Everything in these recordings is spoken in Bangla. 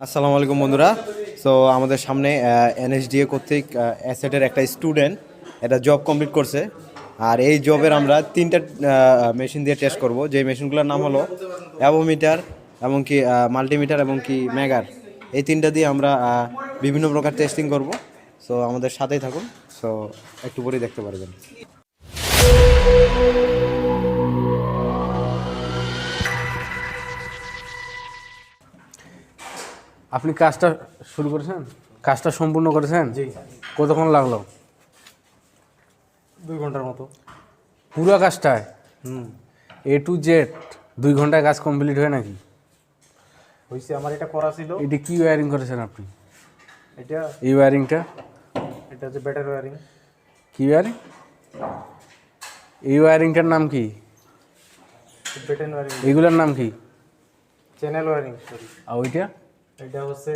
আসসালামু আলাইকুম, বন্ধুরা। সো আমাদের সামনে এনএসডিএ কর্তৃক অ্যাসেটের একটা স্টুডেন্ট এটা জব কমপ্লিট করছে। আর এই জবের আমরা তিনটা মেশিন দিয়ে টেস্ট করব। যে মেশিনগুলোর নাম হলো অ্যাবোমিটার এবং কি মাল্টিমিটার এবং কি ম্যাগার এই তিনটা দিয়ে আমরা বিভিন্ন প্রকার টেস্টিং করব। সো আমাদের সাথেই থাকুন। সো একটু পরেই দেখতে পারবেন। আপনি কাজটা শুরু করেছেন? কাজটা সম্পূর্ণ করেছেন? জি। কতক্ষণ লাগল? দুই ঘণ্টার মতো। পুরো কাজটায়? হুম। এ টু জেড দুই ঘন্টায় কাজ কমপ্লিট হয় নাকি? হয়েছে আমার এটা করা ছিল। এটি কি ওয়ারিং করেছেন আপনি? এটা এই ওয়ারিংটা এটা হচ্ছে ব্যাটারি ওয়ারিং কি ওয়ারিং এই ওয়ারিংটার নাম কি? ব্যাটারি এগুলোর নাম কি? চ্যানেল ওয়ারিং সরি আর ওইটা? এটা হচ্ছে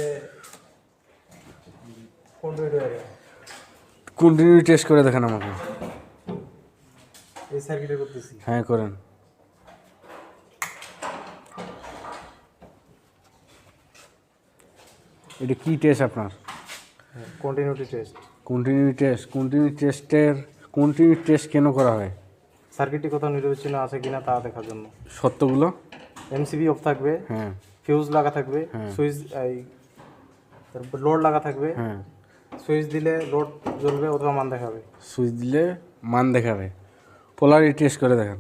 কন্টিনিউ টেস্ট করে দেখেন আমাকে। এই সার্কিটে করতেছি। হ্যাঁ করেন। এটা কি টেস্ট আপনার? Continuity test continue test continue টেস্টের কন্টিনিউ টেস্ট কেন করা হয়? সার্কিটটি কোথাও নিরবিচ্ছিন্ন আছে কিনা তা দেখার জন্য। সত্যগুলো? এমসিবি অফ থাকবে। হ্যাঁ। ফিউজ লাগা থাকবে সুইচ এই তারপর লোড লাগা থাকবে হ্যাঁ। সুইচ দিলে লোড জ্বলবে অথবা মান দেখাবে। সুইচ দিলে মান দেখাবে। পোলারিটি টেস্ট করে দেখেন।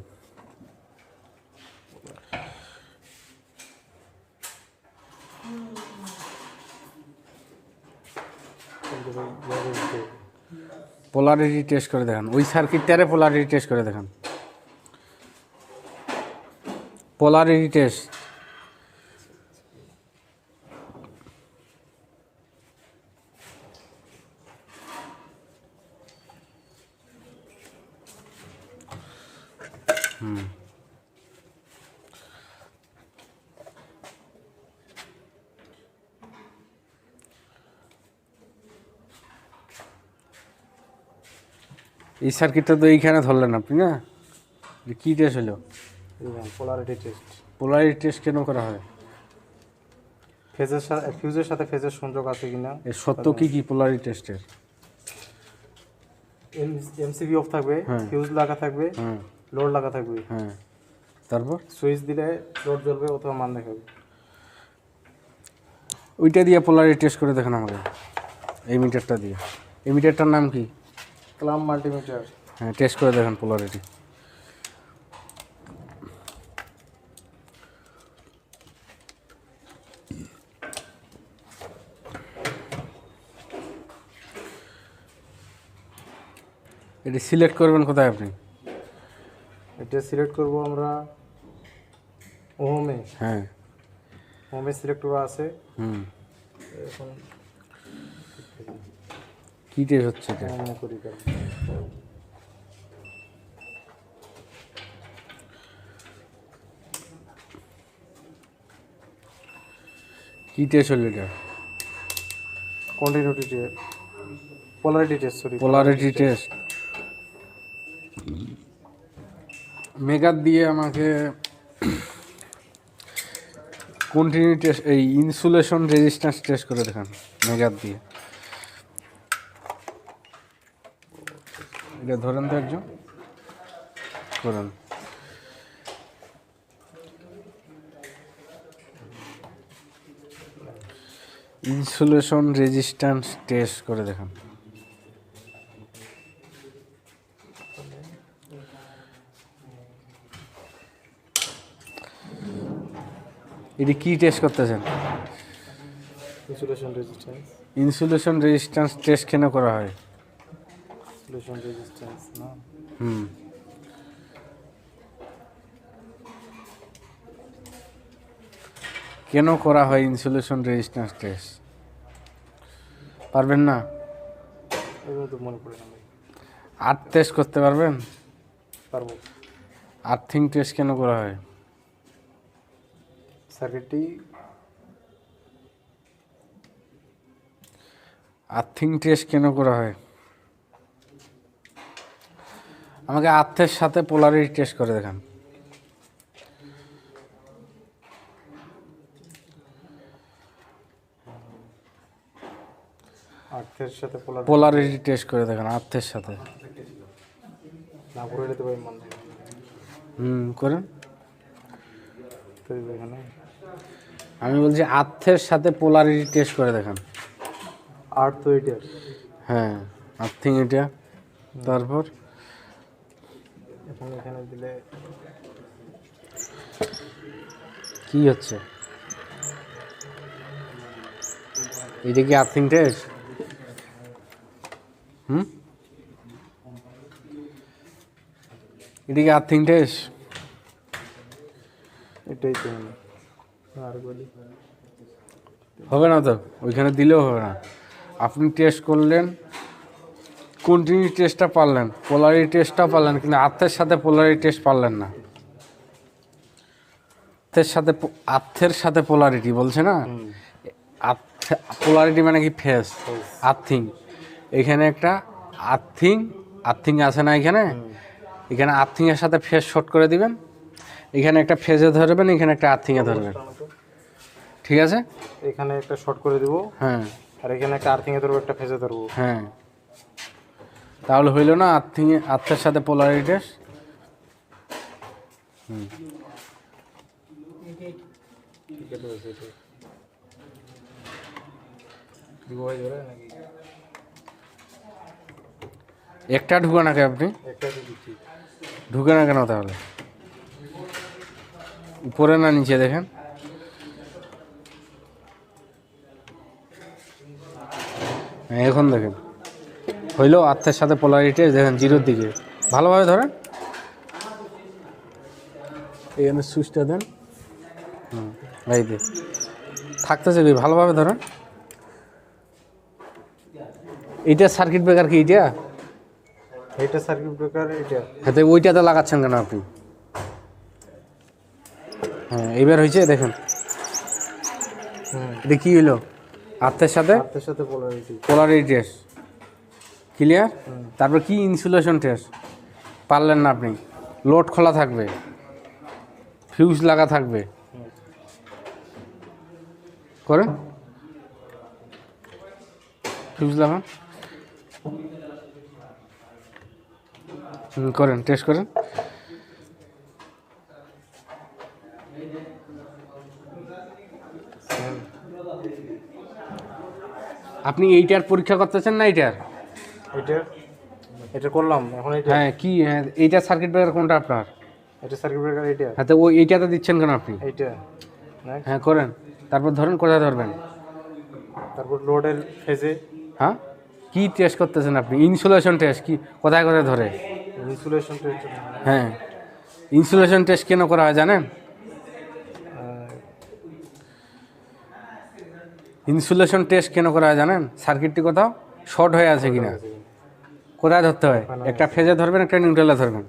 পোলারিটি টেস্ট করে দেখেন। ওই সার্কিটটারে পোলারিটি টেস্ট করে দেখেন। পোলারিটি টেস্ট এই সার্কিটটা তো এইখানে ধরলেন আপনি না? কী টেস্ট হলো? পোলারিটি টেস্ট পোলারিটি টেস্ট কেন করা হয়? ফেজের সাথে ফিউজের সাথে ফেজের সংযোগ আছে কিনা এর সত্য কি কি পোলারিটি টেস্টের এমসিবি অফ থাকবে হ্যাঁ। ফিউজ লাগা থাকবে হ্যাঁ। লোড লাগা থাকবে। হ্যাঁ। তারপর? সুইচ দিলে লোড জ্বলবে অথবা মান দেখাবে। ওইটা দিয়ে পোলারিটি টেস্ট করে দেখেন আমাকে। এই মিটারটা দিয়ে। এই মিটারটার নাম কি? ক্লাম মাল্টিমিটার। হ্যাঁ টেস্ট করে দেখেন পোলারিটি এটি। সিলেক্ট করবেন কোথায় আপনি? এটা সিলেক্ট করব আমরা হোমে হ্যাঁ। হোমে সিলেক্ট করা আছে। হুম। এখন কী টেস্ট হচ্ছে এটা? করি। কী টেস্ট হলো এটা? Continuity test polarity test sorry polarity test megger দিয়ে আমাকে কন্টিনিউ টেস্ট এই ইনসুলেশন রেজিস্ট্যান্স টেস্ট করে দেখান মেগার দিয়ে। এটা ধরেন তো একজন। করেন। ইনসুলেশন রেজিস্ট্যান্স টেস্ট করে দেখান। এটি কি টেস্ট করতেছেন? Insulation resistance insulation resistance test কেন করা হয়? ইনসুলেশন রেজিস্ট্যান্স না? হুম। কেন করা হয় ইনসুলেশন রেজিস্ট্যান্স টেস্ট পারবেন না? আর্থ টেস্ট করতে পারবেন? পারব। আর্থিং টেস্ট কেন করা হয়? আর্থিং টেস্ট কেন করা হয়? আমাকে আর্থের সাথে পোলারিটি টেস্ট করে দেখান। আর্থের সাথে পোলার পোলারিটি টেস্ট করে দেখেন আর্থের সাথে। না করে নিতে পারি হুম করেন। এখানে? আমি বলছি আর্থের সাথে পোলারিটি টেস্ট করে দেখেন। আর্ট তো এটা। হ্যাঁ আর্থিং এটা। তারপর? এখানে দিলে কি হচ্ছে? এটা কি আর্থিং টেস্ট? হুম? এটা কি আর্থিং টেস্ট? এটাই তো আর বলি। হবে না তো? ওইখানে দিলেও হবে না। আপনি টেস্ট করলেন কন্টিনিউ টেস্টটা পারলেন পোলারি টেস্টটা পারলেন কিন্তু আর্থের সাথে পোলারি টেস্ট পারলেন না। আর্থের সাথে আর্থের সাথে পোলারিটি বলছে না? পোলারিটি মানে কি ফেস আর্থিং এখানে একটা আর্থিং আর্থিং আছে না এখানে? এখানে আর্থিংয়ের সাথে ফেস শর্ট করে দিবেন। এখানে একটা ফেজে ধরবেন এখানে একটা আর্থিংয়ে ধরবেন। ঠিক আছে? এখানে একটা শর্ট করে দিব। হ্যাঁ। আর এখানে একটা আর্থিং এ ধরবো একটা ফেজে ধরবো। হ্যাঁ। তাহলে হইল না আর্থিং আর্থের সাথে পোলারিটি টেস্ট দিব যাবে নাকি একটা ঢুকে না কেন আপনি? ঢুকে না কেন তাহলে? উপরে না নিচে দেখেন। হ্যাঁ, এখন দেখেন। হইল আত্মের সাথে পোলারিটি দেখেন জিরোর দিকে। ভালোভাবে ধরেন। এখানে সুইচটা দেন। হুম এই দে থাকতেছে কি? ভালোভাবে ধরেন। এইটা সার্কিট ব্রেকার কি এইটা? এইটা সার্কিট ব্রেকার এটা হাতে ওইটাতে লাগাচ্ছেন কেন আপনি? হ্যাঁ এইবার হয়েছে দেখেন। হুম এটা কি হইল? আর্থের সাথে? সাথে পোলারিটি পোলারিটি টেস্ট ক্লিয়ার তারপর কি ইনসুলেশন টেস্ট পারলেন না আপনি। লোড খোলা থাকবে। ফিউজ লাগা থাকবে। করেন ফিউজ লাগান। হুম, করেন টেস্ট করেন। আপনি এইটার পরীক্ষা করতেছেন না এইটার? এটা এটা করলাম এখন এটা হ্যাঁ কি হ্যাঁ এইটা সার্কিট ব্রেকার কোনটা আপনার? এটা সার্কিট ব্রেকার এইটা। হ্যাঁ তো ওই এইটাতে দিচ্ছেন কেন আপনি? এইটা। হ্যাঁ করেন। তারপর ধরেন কোথায় ধরবেন? তারপর লোডের ফেজে হ্যাঁ? কি টেস্ট করতেছেন আপনি? ইনসুলেশন টেস্ট কি? কোথায় কোথায় ধরে? ইনসুলেশন টেস্ট হ্যাঁ। ইনসুলেশন টেস্ট কেন করা হয় জানেন? ইনসুলেশন টেস্ট কেন করা হয় জানেন? সার্কিটটি কোথাও শর্ট হয়ে আছে কিনা? কোথায় ধরতে হয়? একটা ফেজে ধরবেন একটা নিউট্রালে ধরবেন?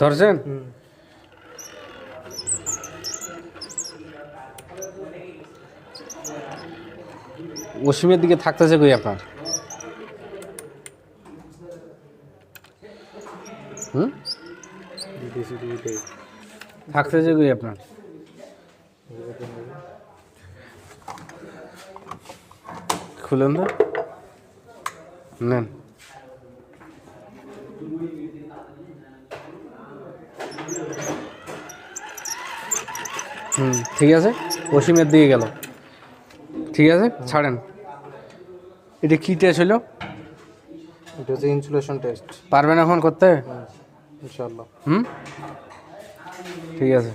ধরছেন? অসীমের দিকে থাকতেছে কই আপনার? হুম? থাকতেছে কই আপনার? খুলেন তো। নেন। হুম ঠিক আছে? অসীমের দিকে গেল। ঠিক আছে? ছাড়েন। এটা কী টেস্ট হলো? এটা হচ্ছে ইনসুলেশন টেস্ট পারবেন এখন করতে? ইনশাআল্লাহ। হুম? ঠিক আছে।